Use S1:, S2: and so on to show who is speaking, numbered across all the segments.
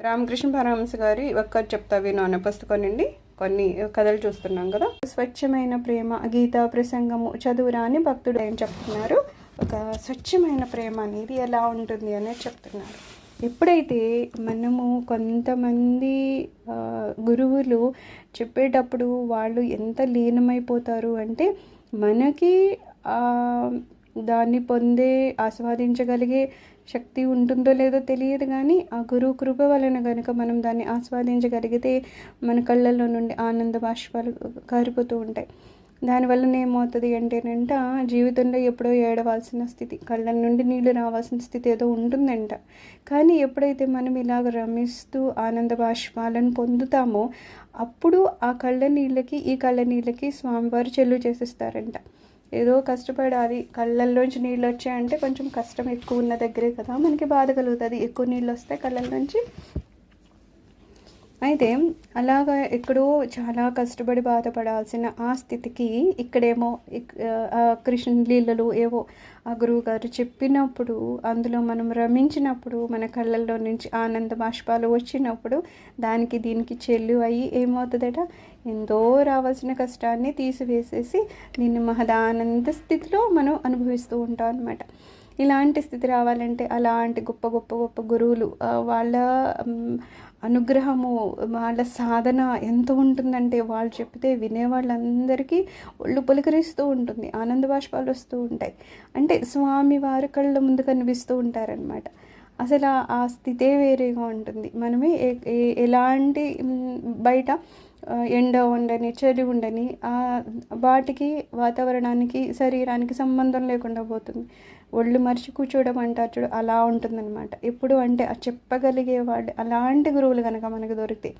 S1: రామకృష్ణ పరమహంస గారి ఒక్కరు చెప్తా విను అనే పుస్తకం నుండి కొన్ని కథలు చూస్తున్నాం కదా. స్వచ్ఛమైన ప్రేమ గీతా ప్రసంగము చదువురా అని భక్తుడు ఏం చెప్తున్నారు? ఒక స్వచ్ఛమైన ప్రేమ అనేది ఎలా ఉంటుంది అనేది చెప్తున్నారు. ఎప్పుడైతే మనము కొంతమంది గురువులు చెప్పేటప్పుడు వాళ్ళు ఎంత లీనమైపోతారు అంటే మనకి దాన్ని పొందే ఆస్వాదించగలిగే శక్తి ఉంటుందో లేదో తెలియదు కానీ ఆ గురువు కృప వలన కనుక మనం దాన్ని ఆస్వాదించగలిగితే మన కళ్ళల్లో నుండి ఆనంద బాష్పాలు కారిపోతూ ఉంటాయి. దానివల్ల ఏమవుతుంది అంటేనంట జీవితంలో ఎప్పుడో ఏడవాల్సిన స్థితి కళ్ళ నుండి నీళ్ళు రావాల్సిన స్థితి ఏదో ఉంటుందంట. కానీ ఎప్పుడైతే మనం ఇలాగ రమిస్తూ ఆనంద బాష్పాలను పొందుతామో అప్పుడు ఆ కళ్ళ నీళ్ళకి ఈ కళ్ళ నీళ్ళకి స్వామివారు చెల్లు చేసిస్తారంట. ఏదో కష్టపడాలి. కళ్ళల్లోంచి నీళ్ళు వచ్చాయంటే కొంచెం కష్టం ఎక్కువ ఉన్న దగ్గరే కదా. మనకి బాధ కలుగుతుంది. ఎక్కువ నీళ్ళు వస్తే కళ్ళల్లోంచి అయితే అలాగా ఎక్కడో చాలా కష్టపడి బాధపడాల్సిన ఆ స్థితికి ఇక్కడేమో కృష్ణ లీలలు ఏవో ఆ గురువుగారు చెప్పినప్పుడు అందులో మనం రమించినప్పుడు మన కళ్ళల్లో నుంచి ఆనంద బాష్పాలు వచ్చినప్పుడు దానికి దీనికి చెల్లు అయ్యి ఏమవుతుందట? ఎంతో రావాల్సిన కష్టాన్ని తీసివేసేసి దీన్ని మహదానంద స్థితిలో మనం అనుభవిస్తూ ఉంటాం అనమాట ఇలాంటి స్థితి రావాలంటే అలాంటి గొప్ప గొప్ప గొప్ప గురువులు వాళ్ళ అనుగ్రహము వాళ్ళ సాధన ఎంత ఉంటుందంటే వాళ్ళు చెప్తే వినే వాళ్ళందరికీ ఒళ్ళు పులకరిస్తూ ఉంటుంది ఆనంద బాష్పాలు వస్తూ ఉంటాయి. అంటే స్వామి వారి కళ్ళ ముందు కనిపిస్తూ ఉంటారనమాట అసలు ఆ- స్థితే వేరేగా ఉంటుంది. మనమే ఎలాంటి బయట ఎండ ఉండని చలి ఉండని వాటికి వాతావరణానికి శరీరానికి సంబంధం లేకుండా పోతుంది. ఒళ్ళు మరిచి కూర్చోవడం అంటారు చూడు అలా ఉంటుందన్నమాట. ఎప్పుడు అంటే ఆ చెప్పగలిగే వాడు అలాంటి గురువులు కనుక మనకు దొరికితే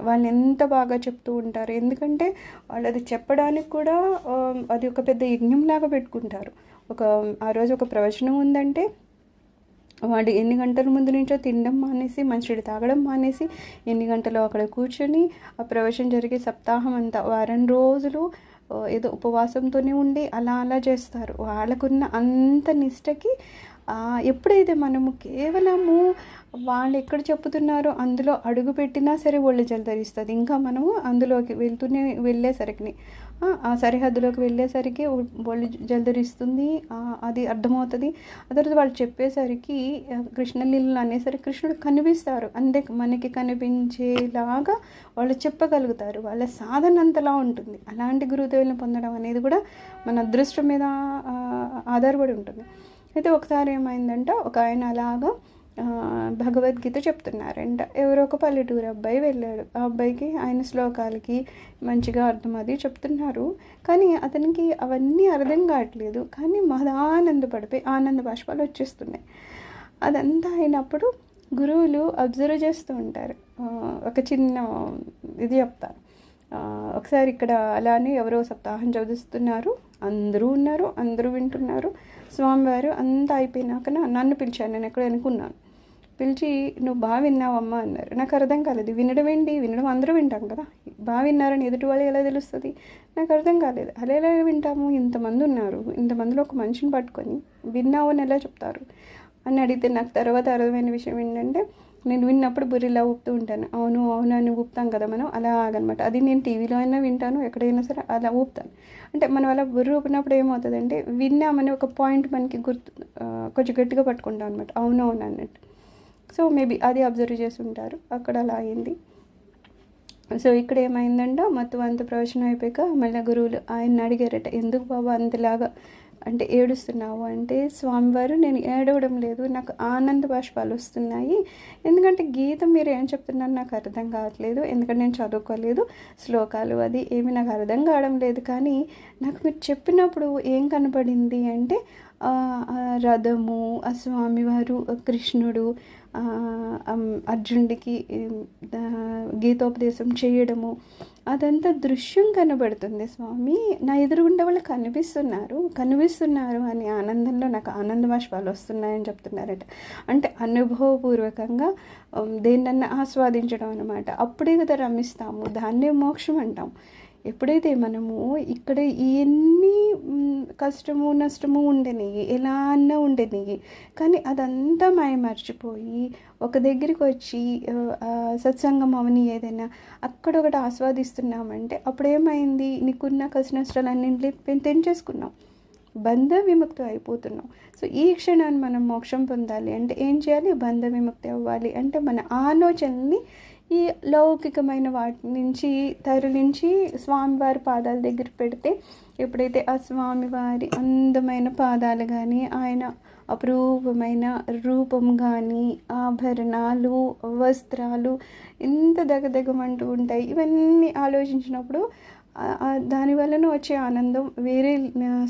S1: వాళ్ళు ఎంత బాగా చెప్తూ ఉంటారు. ఎందుకంటే వాళ్ళు అది చెప్పడానికి కూడా అది ఒక పెద్ద యజ్ఞంలాగా పెట్టుకుంటారు. ఒక ఆ రోజు ఒక ప్రవచనం ఉందంటే వాడు ఎన్ని గంటల ముందు నుంచో తినడం మానేసి మంచినీళ్ళు తాగడం మానేసి ఎన్ని గంటలు అక్కడ కూర్చొని ఆ ప్రవేశం జరిగే సప్తాహం అంతా వారం రోజులు ఏదో ఉపవాసంతోనే ఉండి అలా అలా చేస్తారు. వాళ్ళకున్న అంత నిష్టకి ఎప్పుడైతే మనము కేవలము వాళ్ళు ఎక్కడ చెప్తున్నారో అందులో అడుగు పెట్టినా సరే ఒళ్ళు జలధరిస్తుంది. ఇంకా మనము అందులోకి వెళ్తూనే వెళ్ళేసరికి ఆ, సరిహద్దులోకి వెళ్ళేసరికి ఒళ్ళు జలధరిస్తుంది. అది అర్థమవుతుంది. ఆ తర్వాత వాళ్ళు చెప్పేసరికి కృష్ణలీలలు అనేసరికి కృష్ణుడు కనిపిస్తారు. అంతే మనకి కనిపించేలాగా వాళ్ళు చెప్పగలుగుతారు. వాళ్ళ సాధన అంతలా ఉంటుంది. అలాంటి గురుదేవులను పొందడం అనేది కూడా మన అదృష్టం మీద ఆధారపడి ఉంటుంది. అయితే ఒకసారి ఏమైందంటే ఒక ఆయన అలాగా భగవద్గీత చెప్తున్నారంట. ఎవరో ఒక పల్లెటూరు అబ్బాయి వెళ్ళాడు. ఆ అబ్బాయికి ఆయన శ్లోకాలకి మంచిగా అర్థం అది చెప్తున్నారు. కానీ అతనికి అవన్నీ అర్థం కావట్లేదు. కానీ మహానందపడిపోయి ఆనంద బాష్పాలు వచ్చేస్తున్నాయి. అదంతా అయినప్పుడు గురువులు అబ్జర్వ్ చేస్తూ ఉంటారు. ఒక చిన్న ఇది చెప్తాను. ఒకసారి ఇక్కడ అలానే ఎవరో సప్తాహం చదివిస్తున్నారు అందరూ ఉన్నారు అందరూ వింటున్నారు. స్వామివారు అంతా అయిపోయినాక నన్ను పిలిచాను నేను ఎక్కడ అనుకున్నాను. పిలిచి నువ్వు బాగా విన్నావమ్మా అన్నారు. నాకు అర్థం కాలేదు. వినడం ఏంటి? వినడం అందరూ వింటాం కదా. బాగా విన్నారని ఎదుటి వాళ్ళు ఎలా తెలుస్తుంది? నాకు అర్థం కాలేదు. అలా ఎలా వింటాము? ఇంతమంది ఉన్నారు. ఇంతమందిలో ఒక మనిషిని పట్టుకొని విన్నావు అని ఎలా చెప్తారు? అని అడిగితే నాకు తర్వాత అర్థమైన విషయం ఏంటంటే నేను విన్నప్పుడు బుర్రిలా ఊపుతూ ఉంటాను. అవును అవును అని ఊపుతాం కదా మనం? అలా ఆగనమాట అది నేను టీవీలో అయినా వింటాను ఎక్కడైనా సరే అలా ఊపుతాను. అంటే మనం అలా బుర్ర ఊపినప్పుడు ఏమవుతుందంటే విన్నామని ఒక పాయింట్ మనకి గుర్తు కొంచెం గట్టిగా పట్టుకుంటాం అనమాట అవును అవును అన్నట్టు. సో మేబీ అది అబ్జర్వ్ చేసి ఉంటారు. అక్కడ అలా అయింది. సో ఇక్కడ ఏమైందంటే మొత్తం అంత ప్రవచనం అయిపోయాక మళ్ళీ గురువులు ఆయన అడిగారట ఎందుకు బాబా అంతలాగా అంటే ఏడుస్తున్నావు అంటే స్వామివారు నేను ఏడవడం లేదు నాకు ఆనంద బాష్పాలు వస్తున్నాయి. ఎందుకంటే గీతం మీరు ఏం చెప్తున్నారు నాకు అర్థం కావట్లేదు ఎందుకంటే నేను చదువుకోలేదు శ్లోకాలు అది ఏమి నాకు అర్థం కావడం లేదు. కానీ నాకు మీరు చెప్పినప్పుడు ఏం కనపడింది అంటే రథము ఆ స్వామివారు కృష్ణుడు అర్జునుడికి గీతోపదేశం చేయడము అదంతా దృశ్యం కనబడుతుంది స్వామి. నా ఎదురుగుండా వాళ్ళు కనిపిస్తున్నారు. కనిపిస్తున్నారు అని ఆనందంలో నాకు ఆనంద బాష్పాలు వస్తున్నాయని చెప్తున్నారట. అంటే అనుభవపూర్వకంగా దేన్నన్నా ఆస్వాదించడం అనమాట అప్పుడే కదా రమిస్తాము. దాన్నే మోక్షం అంటాం. ఎప్పుడైతే మనము ఇక్కడ ఎన్ని కష్టము నష్టము ఉండనివి ఎలా అన్నా ఉండనివి కానీ అదంతా మాయ మర్చిపోయి ఒక దగ్గరికి వచ్చి సత్సంగం అవని ఏదైనా అక్కడ ఒకటి ఆస్వాదిస్తున్నామంటే అప్పుడు ఏమైంది నీకున్న కష్ట నష్టాలు అన్నింటినీ తెంచేసుకున్నాం. బంధ విముక్తి అయిపోతున్నాం. సో ఈ క్షణాన్ని మనం మోక్షం పొందాలి. అంటే ఏం చేయాలి? బంధ విముక్తి అవ్వాలి. అంటే మన ఆలోచనల్ని ఈ లౌకికమైన వాటి నుంచి తరలించి స్వామివారి పాదాల దగ్గర పెడితే ఎప్పుడైతే ఆ స్వామివారి అందమైన పాదాలు కానీ ఆయన అపరూపమైన రూపం కానీ ఆభరణాలు వస్త్రాలు ఎంత దగదగమంటూ ఉంటాయి. ఇవన్నీ ఆలోచించినప్పుడు దాని వలన వచ్చే ఆనందం వేరే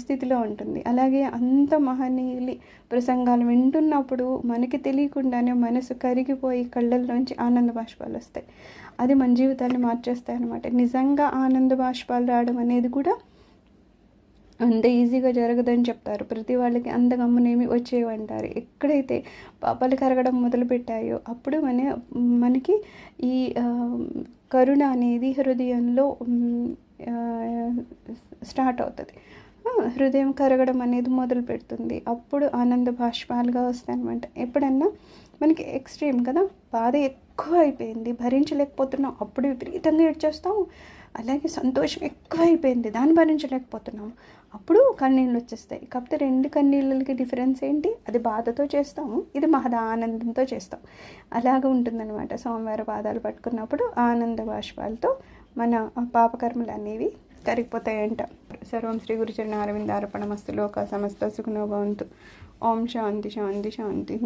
S1: స్థితిలో ఉంటుంది. అలాగే అంత మహనీయులి ప్రసంగాలు వింటున్నప్పుడు మనకి తెలియకుండానే మనసు కరిగిపోయి కళ్ళల్లోంచి ఆనంద బాష్పాలు వస్తాయి. అది మన జీవితాన్ని మార్చేస్తాయి అనమాట నిజంగా ఆనంద బాష్పాలు రావడం అనేది కూడా అంత ఈజీగా జరగదని చెప్తారు. ప్రతి వాళ్ళకి అంత గమ్మునేమి వచ్చేవంటారు. ఎక్కడైతే పాపాలు కరగడం మొదలుపెట్టాయో అప్పుడు మన మనకి ఈ కరుణ అనేది హృదయంలో స్టార్ట్ అవుతుంది. హృదయం కరగడం అనేది మొదలు పెడుతుంది. అప్పుడు ఆనంద బాష్పాలుగా వస్తాయి అనమాట ఎప్పుడన్నా మనకి ఎక్స్ట్రీమ్ కదా బాధ ఎక్కువ అయిపోయింది భరించలేకపోతున్నాం అప్పుడు విపరీతంగా ఏడ్చేస్తాం అలాగే సంతోషం ఎక్కువ అయిపోయింది దాన్ని భరించలేకపోతున్నాం. అప్పుడు కన్నీళ్ళు వచ్చేస్తాయి. కాకపోతే రెండు కన్నీళ్ళకి డిఫరెన్స్ ఏంటి? అది బాధతో చేస్తాము ఇది మహద ఆనందంతో చేస్తాం. అలాగ ఉంటుందన్నమాట. సోమవారం పాదాలు పట్టుకున్నప్పుడు ఆనంద బాష్పాలతో మన పాపకర్మలు అనేవి కరిగిపోతాయంట సర్వం శ్రీ గురుచరణ అరవింద అర్పణమస్తు లోక సమస్త సుఖనోభవంతు ఓం శాంతి శాంతి శాంతి.